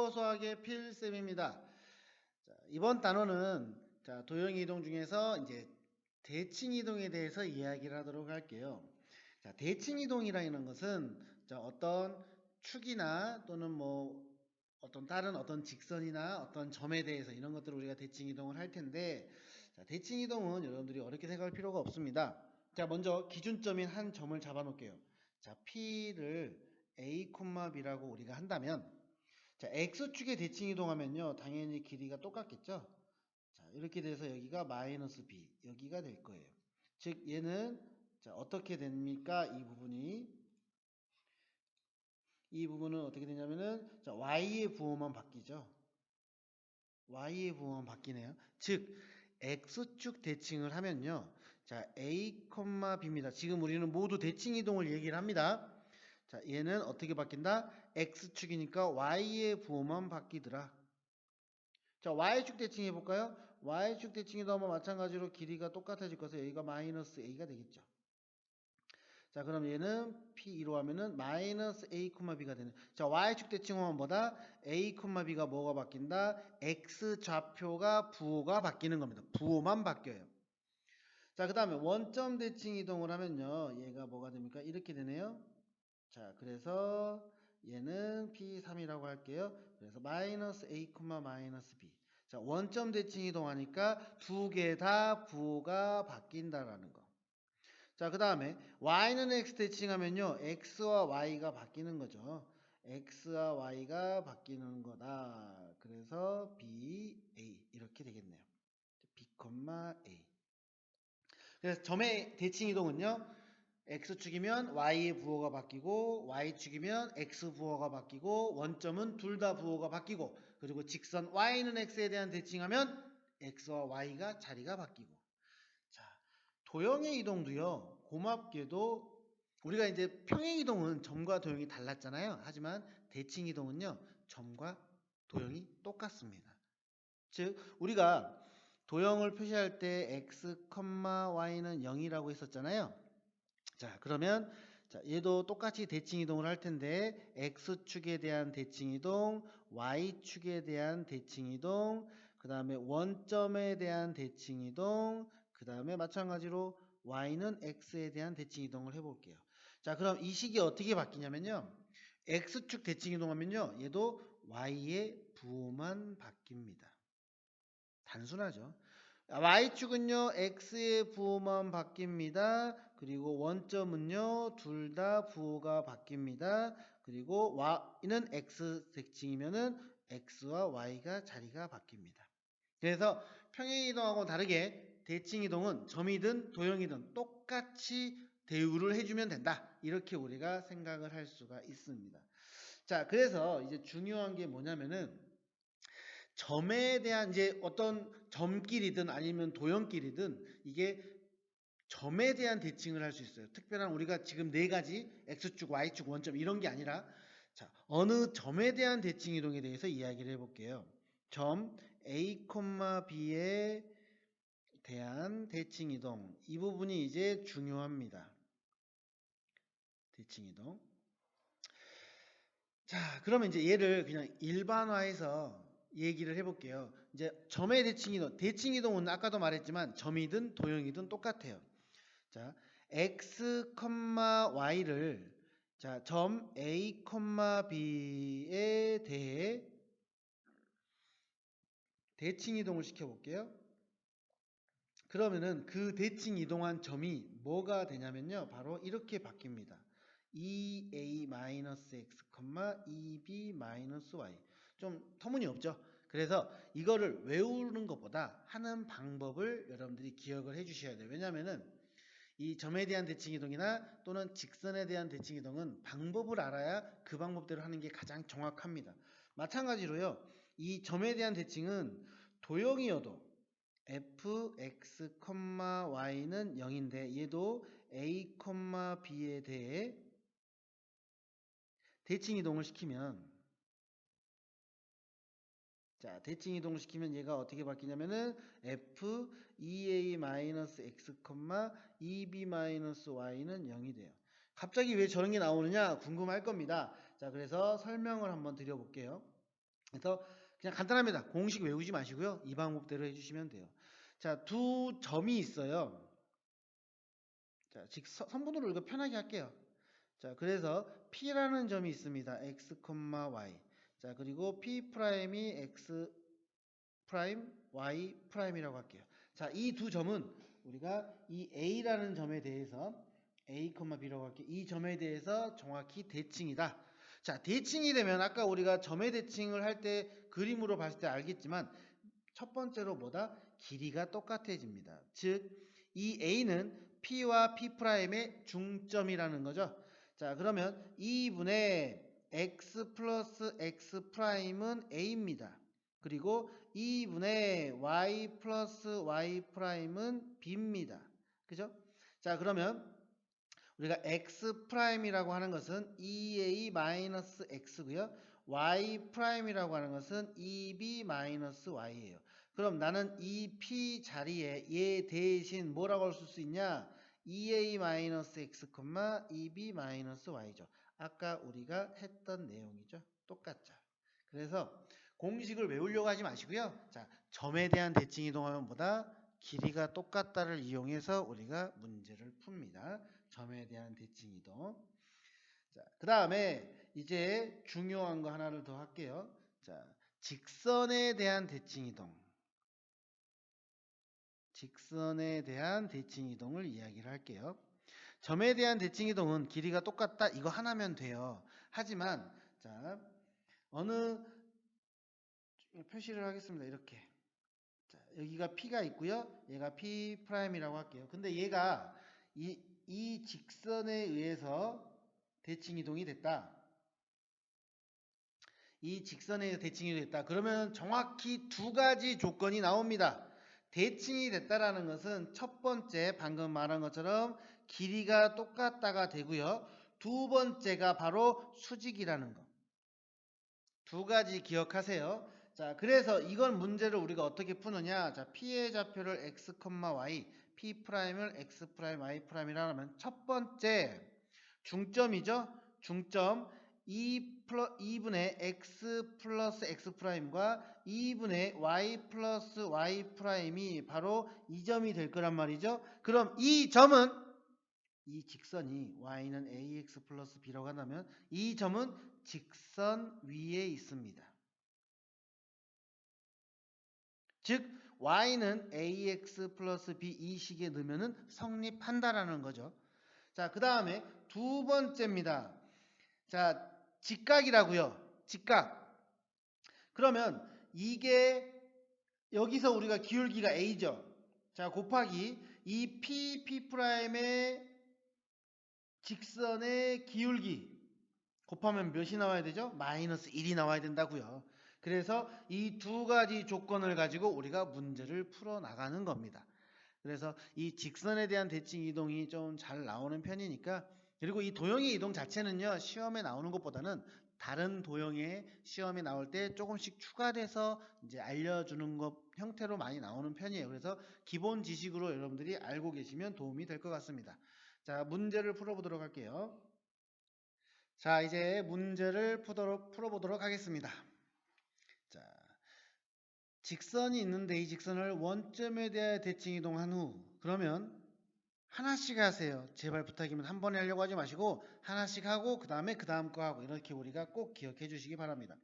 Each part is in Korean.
국어수학의 필쌤입니다. 자, 이번 단어는 자, 도형 이동 중에서 이제 대칭 이동에 대해서 이야기를 하도록 할게요. 자, 대칭 이동이라는 것은 자, 어떤 축이나 또는 뭐 어떤 다른 어떤 직선이나 어떤 점에 대해서 이런 것들을 우리가 대칭 이동을 할 텐데 자, 대칭 이동은 여러분들이 어렵게 생각할 필요가 없습니다. 자, 먼저 기준점인 한 점을 잡아 놓을게요. 자, P를 A, B라고 우리가 한다면 자, X축에 대칭 이동하면요. 당연히 길이가 똑같겠죠? 자, 이렇게 돼서 여기가 마이너스 B, 여기가 될 거예요. 즉, 얘는 자, 어떻게 됩니까? 이 부분이 이 부분은 어떻게 되냐면은 자, Y의 부호만 바뀌죠. Y의 부호만 바뀌네요. 즉, X축 대칭을 하면요. 자, A, B입니다. 지금 우리는 모두 대칭 이동을 얘기를 합니다. 자, 얘는 어떻게 바뀐다? X축이니까 Y의 부호만 바뀌더라. 자, Y축 대칭 해볼까요? Y축 대칭에도 한번 마찬가지로 길이가 똑같아질 것서 여기가 마이너스 A가 되겠죠. 자, 그럼 얘는 P2로 하면은 마이너스 A, B가 되는. 자, Y축 대칭하면 뭐다? A, B가 뭐가 바뀐다? X 좌표가 부호가 바뀌는 겁니다. 부호만 바뀌어요. 자, 그 다음에 원점 대칭 이동을 하면요. 얘가 뭐가 됩니까? 이렇게 되네요. 자, 그래서 얘는 P3이라고 할게요. 그래서 마이너스 A, 마이너스 B. 자, 원점 대칭 이동하니까 두 개 다 부호가 바뀐다라는 거. 자, 그 다음에 y는 x 대칭하면요. x와 y가 바뀌는 거죠. x와 y가 바뀌는 거다. 그래서 b, a 이렇게 되겠네요. b, a. 그래서 점의 대칭 이동은요. X축이면 y의 부호가 바뀌고 y축이면 x 부호가 바뀌고 원점은 둘 다 부호가 바뀌고 그리고 직선 y는 x에 대한 대칭하면 x와 y가 자리가 바뀌고. 자 도형의 이동도요 고맙게도 우리가 이제 평행 이동은 점과 도형이 달랐잖아요. 하지만 대칭 이동은요 점과 도형이 똑같습니다. 즉 우리가 도형을 표시할 때 x, y는 0이라고 했었잖아요 자, 그러면 자, 얘도 똑같이 대칭 이동을 할 텐데 x축에 대한 대칭 이동, y축에 대한 대칭 이동, 그다음에 원점에 대한 대칭 이동, 그다음에 마찬가지로 y는 x에 대한 대칭 이동을 해 볼게요. 자, 그럼 이 식이 어떻게 바뀌냐면요. x축 대칭 이동하면요. 얘도 y의 부호만 바뀝니다. 단순하죠. y축은요. x의 부호만 바뀝니다. 그리고 원점은요. 둘 다 부호가 바뀝니다. 그리고 y는 x 대칭이면은 x와 y가 자리가 바뀝니다. 그래서 평행 이동하고 다르게 대칭 이동은 점이든 도형이든 똑같이 대우를 해주면 된다. 이렇게 우리가 생각을 할 수가 있습니다. 자, 그래서 이제 중요한 게 뭐냐면은 점에 대한 이제 어떤 점끼리든 아니면 도형끼리든 이게 점에 대한 대칭을 할 수 있어요. 특별한 우리가 지금 네 가지 x축, y축, 원점 이런 게 아니라 자, 어느 점에 대한 대칭 이동에 대해서 이야기를 해볼게요. 점 A, B에 대한 대칭 이동 이 부분이 이제 중요합니다. 대칭 이동. 자, 그러면 이제 얘를 그냥 일반화해서 얘기를 해볼게요. 이제 점의 대칭 이동, 대칭 이동은 아까도 말했지만 점이든 도형이든 똑같아요. 자, x, y를 자, 점 a, b에 대해 대칭 이동을 시켜 볼게요. 그러면은 그 대칭 이동한 점이 뭐가 되냐면요. 바로 이렇게 바뀝니다. 2a-x, 2b-y. 좀 터무니없죠? 그래서 이거를 외우는 것보다 하는 방법을 여러분들이 기억을 해 주셔야 돼요. 왜냐면은 이 점에 대한 대칭 이동이나 또는 직선에 대한 대칭 이동은 방법을 알아야 그 방법대로 하는 게 가장 정확합니다. 마찬가지로요. 이 점에 대한 대칭은 도형이어도 f, x, y는 0인데 얘도 a, b에 대해 대칭 이동을 시키면 자, 대칭 이동을 시키면 얘가 어떻게 바뀌냐면은 f 2a-x, 2b-y는 0이 돼요. 갑자기 왜 저런 게 나오느냐 궁금할 겁니다. 자, 그래서 설명을 한번 드려볼게요. 그래서 그냥 간단합니다. 공식 외우지 마시고요. 이 방법대로 해주시면 돼요. 자, 두 점이 있어요. 자, 직 서- 선분으로 이거 편하게 할게요. 자, 그래서 P라는 점이 있습니다. x, y. 자, 그리고 P 프라임이 x 프라임, y 프라임이라고 할게요. 자, 이 두 점은 우리가 이 A라는 점에 대해서 A, B라고 할게요. 이 점에 대해서 정확히 대칭이다. 자, 대칭이 되면 아까 우리가 점의 대칭을 할 때 그림으로 봤을 때 알겠지만 첫 번째로 뭐다? 길이가 똑같아집니다. 즉, 이 A는 P와 P'의 중점이라는 거죠. 자, 그러면 2분의 X 플러스 X 프라임은 A입니다. 그리고 2분의 Y 플러스 Y 프라임은 B입니다. 그죠? 자, 그러면 우리가 X 프라임이라고 하는 것은 2A 마이너스 X고요. Y 프라임이라고 하는 것은 2B 마이너스 Y예요. 그럼 나는 이 P 자리에 얘 대신 뭐라고 할 수 있냐? 2A 마이너스 X, 2B 마이너스 Y죠. 아까 우리가 했던 내용이죠. 똑같죠. 그래서 공식을 외우려고 하지 마시고요. 자, 점에 대한 대칭 이동하면 보다 길이가 똑같다를 이용해서 우리가 문제를 풉니다. 점에 대한 대칭 이동. 자, 그 다음에 이제 중요한 거 하나를 더 할게요. 자, 직선에 대한 대칭 이동. 직선에 대한 대칭 이동을 이야기를 할게요. 점에 대한 대칭 이동은 길이가 똑같다. 이거 하나면 돼요. 하지만 자, 어느 표시를 하겠습니다. 이렇게. 자, 여기가 P가 있고요. 얘가 P 프라임이라고 할게요. 근데 얘가 이, 이 직선에 의해서 대칭 이동이 됐다. 이 직선에 대칭이 됐다. 그러면 정확히 두 가지 조건이 나옵니다. 대칭이 됐다라는 것은 첫 번째 방금 말한 것처럼 길이가 똑같다가 되고요. 두 번째가 바로 수직이라는 거. 두 가지 기억하세요. 자, 그래서 이건 문제를 우리가 어떻게 푸느냐? 자, P의 좌표를 x, y, P 프라임을 x 프라임, y 프라임이라 하면 첫 번째 중점이죠. 중점 2 플러 2분의 x 플러스 x 프라임과 2분의 y 플러스 y 프라임이 바로 이 점이 될 거란 말이죠. 그럼 이 점은 이 직선이 y는 ax 플러스 b라고 한다면 이 점은 직선 위에 있습니다. 즉 y는 ax 플러스 b 이 식에 넣으면 성립한다라는 거죠. 자, 그 다음에 두 번째입니다. 자, 직각이라고요. 직각. 그러면 이게 여기서 우리가 기울기가 a죠. 자, 곱하기 이 p p 프라임의 직선의 기울기 곱하면 몇이 나와야 되죠? 마이너스 1이 나와야 된다고요. 그래서 이 두 가지 조건을 가지고 우리가 문제를 풀어 나가는 겁니다. 그래서 이 직선에 대한 대칭 이동이 좀 잘 나오는 편이니까 그리고 이 도형의 이동 자체는요 시험에 나오는 것보다는 다른 도형의 시험에 나올 때 조금씩 추가돼서 이제 알려주는 것 형태로 많이 나오는 편이에요. 그래서 기본 지식으로 여러분들이 알고 계시면 도움이 될 것 같습니다. 자 문제를 풀어보도록 할게요. 자 이제 문제를 풀도록, 풀어보도록 하겠습니다. 자 직선이 있는데 이 직선을 원점에 대해 대칭 이동한 후 그러면 하나씩 하세요. 제발 부탁이면 한 번에 하려고 하지 마시고 하나씩 하고 그 다음에 그 다음 거 하고 이렇게 우리가 꼭 기억해 주시기 바랍니다.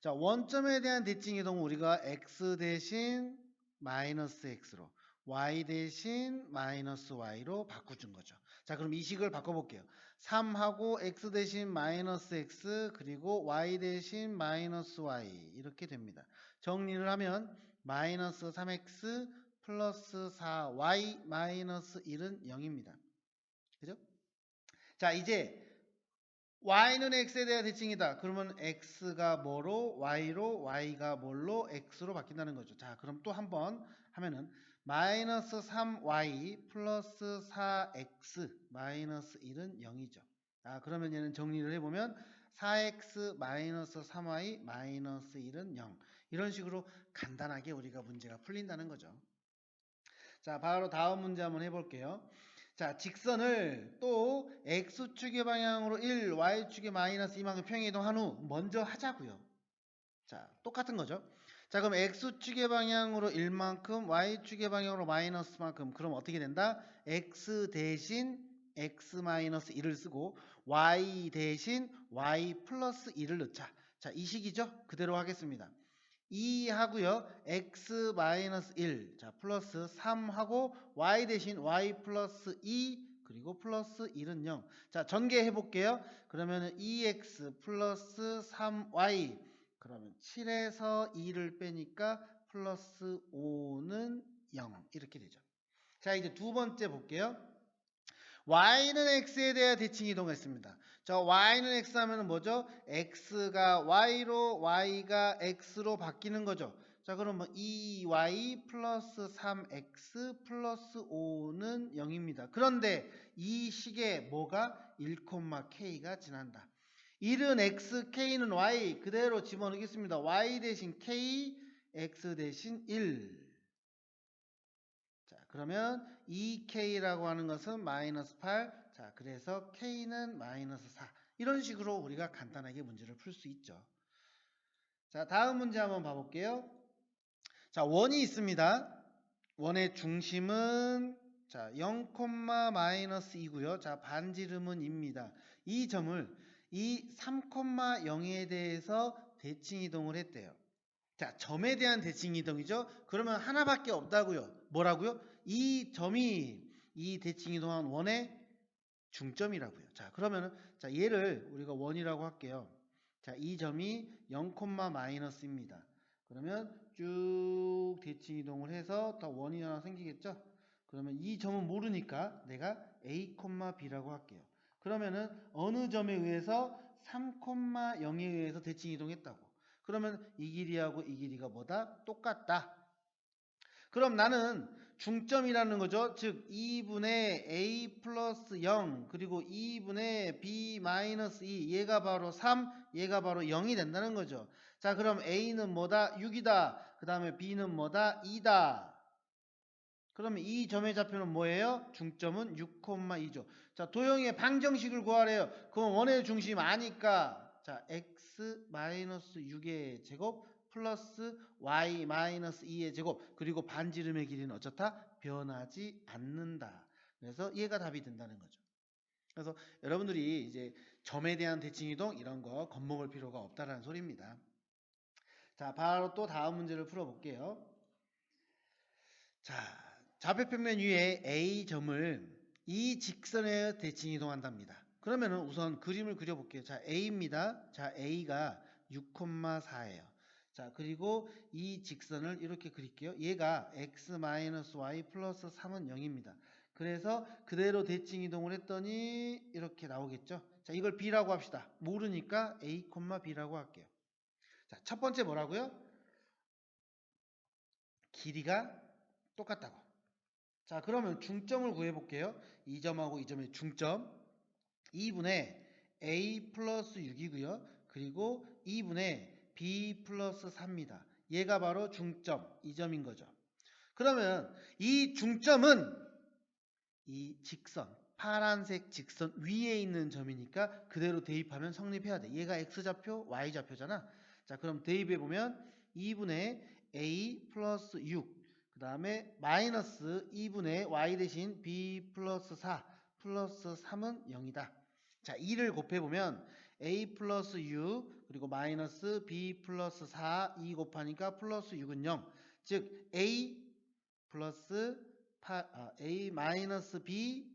자 원점에 대한 대칭 이동은 우리가 x 대신 마이너스 x로 y 대신 마이너스 y로 바꿔준 거죠. 자 그럼 이 식을 바꿔볼게요. 3하고 x 대신 마이너스 x 그리고 y 대신 마이너스 y 이렇게 됩니다. 정리를 하면 마이너스 3x 플러스 4y 마이너스 1은 0입니다. 그죠? 자 이제 y는 x에 대한 대칭이다. 그러면 x가 뭐로 y로 y가 뭘로 x로 바뀐다는 거죠. 자 그럼 또 한번 하면은 마이너스 3y 플러스 4x 마이너스 1은 0이죠. 아 그러면 얘는 정리를 해보면 4x 마이너스 3y 마이너스 1은 0 이런 식으로 간단하게 우리가 문제가 풀린다는 거죠. 자 바로 다음 문제 한번 해볼게요. 자 직선을 또 x축의 방향으로 1 y축의 마이너스 2만큼 평행 이동한 후 먼저 하자고요. 자, 똑같은 거죠. 자, 그럼 x축의 방향으로 1만큼, y축의 방향으로 마이너스만큼. 그럼 어떻게 된다? x 대신 x 마이너스 1을 쓰고 y 대신 y 플러스 1을 넣자. 자, 이 식이죠? 그대로 하겠습니다. 2 하고요. x 마이너스 1. 자, 플러스 3 하고 y 대신 y 플러스 2 그리고 플러스 1은 0. 자, 전개해 볼게요. 그러면은 2x 플러스 3y 그러면 7에서 2를 빼니까 플러스 5는 0 이렇게 되죠. 자, 이제 두 번째 볼게요. y는 x에 대해 대칭 이동했습니다. 자, y는 x 하면은 뭐죠? x가 y로 y가 x로 바뀌는 거죠. 자, 그러면 2y 플러스 3x 플러스 5는 0입니다. 그런데 이 식에 뭐가 1,k가 지난다. 1은 x, k는 y 그대로 집어넣겠습니다. y 대신 k, x 대신 1. 자, 그러면 2k라고 하는 것은 마이너스 8. 자, 그래서 k는 마이너스 4. 이런 식으로 우리가 간단하게 문제를 풀 수 있죠. 자, 다음 문제 한번 봐볼게요. 자, 원이 있습니다. 원의 중심은 자, 0, 마이너스 2고요. 자, 반지름은 입니다. 이 점을 이 3,0에 대해서 대칭 이동을 했대요. 자, 점에 대한 대칭 이동이죠. 그러면 하나밖에 없다고요. 뭐라고요? 이 점이 이 대칭 이동한 원의 중점이라고요. 자, 그러면은 자, 얘를 우리가 원이라고 할게요. 자, 이 점이 0, 마이너스입니다. 그러면 쭉 대칭 이동을 해서 더 원이 하나 생기겠죠? 그러면 이 점은 모르니까 내가 a, b라고 할게요. 그러면은 어느 점에 의해서 3,0에 의해서 대칭 이동했다고. 그러면 이 길이하고 이 길이가 뭐다? 똑같다. 그럼 나는 중점이라는 거죠. 즉 2분의 a 플러스 0 그리고 2분의 b 마이너스 2 얘가 바로 3 얘가 바로 0이 된다는 거죠. 자 그럼 a는 뭐다? 6이다. 그 다음에 b는 뭐다? 2다. 그러면 이 점의 좌표는 뭐예요? 중점은 6,2죠. 자, 도형의 방정식을 구하래요. 그럼 원의 중심 아니까 자, x 6의 제곱 플러스 y 2의 제곱 그리고 반지름의 길이는 어쩌다? 변하지 않는다. 그래서 얘가 답이 된다는 거죠. 그래서 여러분들이 이제 점에 대한 대칭 이동 이런 거 겁먹을 필요가 없다라는 소리입니다. 자, 바로 또 다음 문제를 풀어 볼게요. 자, 좌표평면 위에 A점을 이 직선에 대칭 이동한답니다. 그러면은 우선 그림을 그려볼게요. 자, A입니다. 자, A가 6,4예요. 자, 그리고 이 직선을 이렇게 그릴게요. 얘가 x-y 플러스 3은 0입니다. 그래서 그대로 대칭 이동을 했더니 이렇게 나오겠죠. 자, 이걸 b라고 합시다. 모르니까 a, b라고 할게요. 자, 첫 번째 뭐라고요? 길이가 똑같다고. 자, 그러면 중점을 구해 볼게요. 이 점하고 이 점의 중점. 2분의 a 플러스 6이고요. 그리고 2분의 b 플러스 4입니다. 얘가 바로 중점, 이 점인 거죠. 그러면 이 중점은 이 직선, 파란색 직선 위에 있는 점이니까 그대로 대입하면 성립해야 돼. 얘가 x좌표, y좌표잖아. 자, 그럼 대입해 보면 2분의 a 플러스 6, 그 다음에 마이너스 2분의 y 대신 b 플러스 4 플러스 3은 0이다. 자, 2를 곱해보면 a 플러스 6 그리고 마이너스 b 플러스 4 2 곱하니까 플러스 6은 0. 즉 a 플러스 8, 아, a 마이너스 b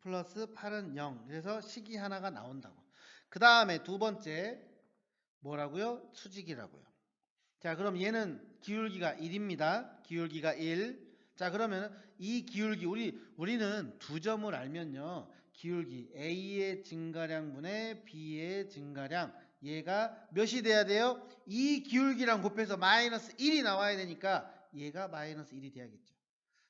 플러스 8은 0. 그래서 식이 하나가 나온다고. 그 다음에 두 번째 뭐라고요? 수직이라고요. 자, 그럼 얘는 기울기가 1입니다. 기울기가 1. 자, 그러면 이 기울기 우리 우리는 두 점을 알면요. 기울기 A의 증가량분의 B의 증가량 얘가 몇이 돼야 돼요? 이 기울기랑 곱해서 마이너스 1이 나와야 되니까 얘가 마이너스 1이 돼야겠죠.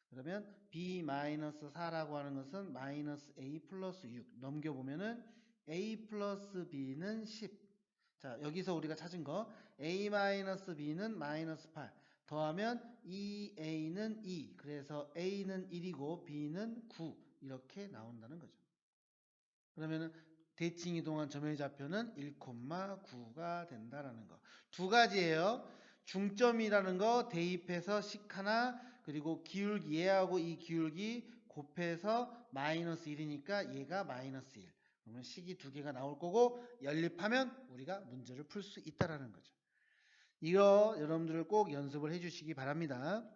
그러면 B 마이너스 4라고 하는 것은 마이너스 A 플러스 6 넘겨보면은 A 플러스 B는 10 자, 여기서 우리가 찾은 거 a-b는 마이너스 8 더하면 2a는 2 그래서 a는 1이고 b는 9 이렇게 나온다는 거죠. 그러면은 대칭 이동한 점의 좌표는 1,9가 된다라는 거. 두 가지예요. 중점이라는 거 대입해서 식 하나 그리고 기울기 얘하고 이 기울기 곱해서 마이너스 1이니까 얘가 마이너스 1. 그러면 식이 두 개가 나올 거고 연립하면 우리가 문제를 풀 수 있다라는 거죠. 이거 여러분들 꼭 연습을 해주시기 바랍니다.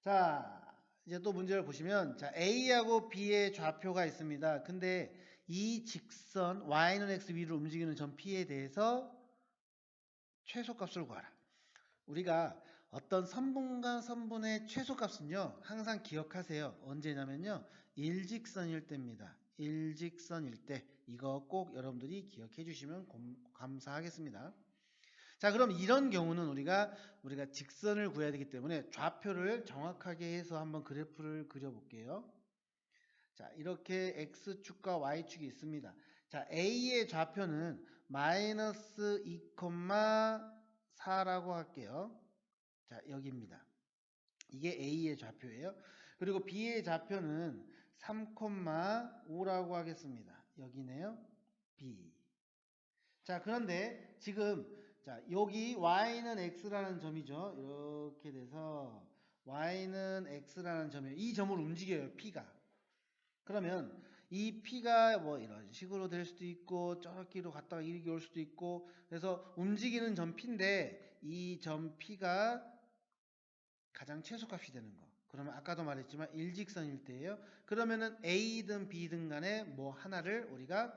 자, 이제 또 문제를 보시면 자 A하고 B의 좌표가 있습니다. 근데 이 직선 y는 x 위로 움직이는 점 P에 대해서 최소값을 구하라. 우리가 어떤 선분과 선분의 최소값은요 항상 기억하세요. 언제냐면요 일직선일 때입니다. 일직선일 때 이거 꼭 여러분들이 기억해 주시면 곰- 감사하겠습니다. 자, 그럼 이런 경우는 우리가 우리가 직선을 구해야 되기 때문에 좌표를 정확하게 해서 한번 그래프를 그려 볼게요. 자, 이렇게 x축과 y축이 있습니다. 자, a의 좌표는 마이너스 2,4라고 할게요. 자, 여기입니다. 이게 a의 좌표예요. 그리고 b의 좌표는 3,5라고 하겠습니다. 여기네요. b. 자, 그런데 지금 자, 여기 y는 x라는 점이죠. 이렇게 돼서 y는 x라는 점이에요. 이 점을 움직여요. p가. 그러면 이 p가 뭐 이런 식으로 될 수도 있고 저렇게로 갔다가 이렇게 올 수도 있고 그래서 움직이는 점 p인데 이 점 p가 가장 최소값이 되는 거. 그러면 아까도 말했지만 일직선일 때예요. 그러면은 a든 b든 간에 뭐 하나를 우리가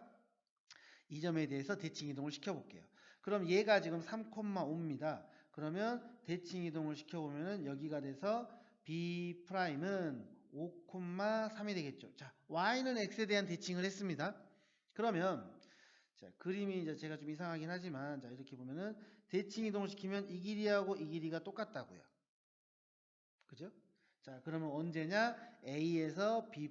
이 점에 대해서 대칭 이동을 시켜 볼게요. 그럼 얘가 지금 3,5입니다. 그러면 대칭 이동을 시켜보면은 여기가 돼서 B 프라임은 5,3이 되겠죠. 자, Y는 X에 대한 대칭을 했습니다. 그러면 자, 그림이 이제 제가 좀 이상하긴 하지만 자, 이렇게 보면은 대칭 이동을 시키면 이 길이하고 이 길이가 똑같다고요. 그죠? 자, 그러면 언제냐? A에서 B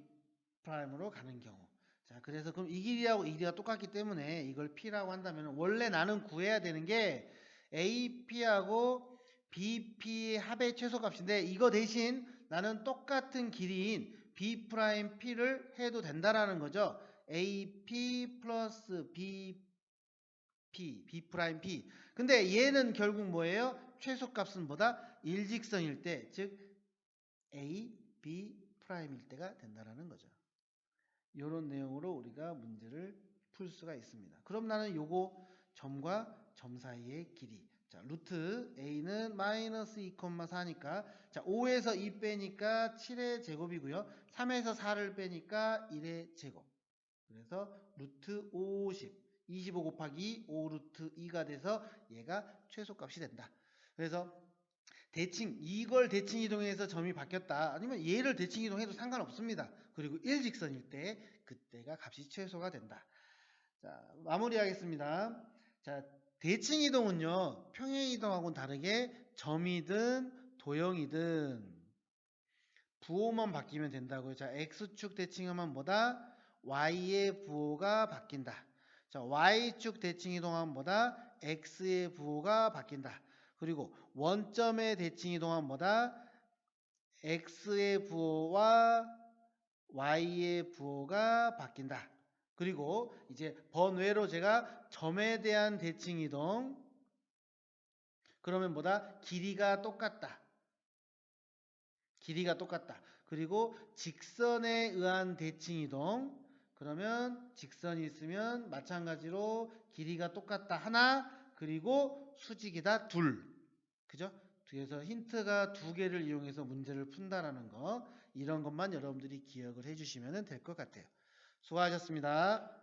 프라임으로 가는 경우. 자, 그래서 그럼 이 길이하고 이 길이가 똑같기 때문에 이걸 P라고 한다면 원래 나는 구해야 되는 게 AP하고 BP의 합의 최소값인데 이거 대신 나는 똑같은 길이인 B 프라임 P를 해도 된다라는 거죠. AP 플러스 BP, B 프라임 P. 근데 얘는 결국 뭐예요? 최소값은 뭐다? 일직선일 때, 즉 A, B 프라임일 때가 된다라는 거죠. 이런 내용으로 우리가 문제를 풀 수가 있습니다. 그럼 나는 요거 점과 점 사이의 길이. 자, 루트 a는 마이너스 2,4니까 자, 5에서 2 빼니까 7의 제곱이고요. 3에서 4를 빼니까 1의 제곱. 그래서 루트 50. 25 곱하기 5 루트 2가 돼서 얘가 최소값이 된다. 그래서 대칭 이걸 대칭 이동해서 점이 바뀌었다. 아니면 얘를 대칭 이동해도 상관없습니다. 그리고 일직선일 때 그때가 값이 최소가 된다. 자, 마무리하겠습니다. 자, 대칭 이동은요. 평행 이동하고는 다르게 점이든 도형이든 부호만 바뀌면 된다고요. 자, x축 대칭하면 뭐다? y의 부호가 바뀐다. 자, y축 대칭 이동하면 뭐다? x의 부호가 바뀐다. 그리고 원점의 대칭 이동하면 뭐다? x의 부호와 y의 부호가 바뀐다. 그리고 이제 번외로 제가 점에 대한 대칭 이동 그러면 뭐다? 길이가 똑같다. 길이가 똑같다. 그리고 직선에 의한 대칭 이동 그러면 직선이 있으면 마찬가지로 길이가 똑같다. 하나 그리고 수직이다. 둘. 그죠? 그래서 힌트가 두 개를 이용해서 문제를 푼다라는 거 이런 것만 여러분들이 기억을 해주시면 될 것 같아요. 수고하셨습니다.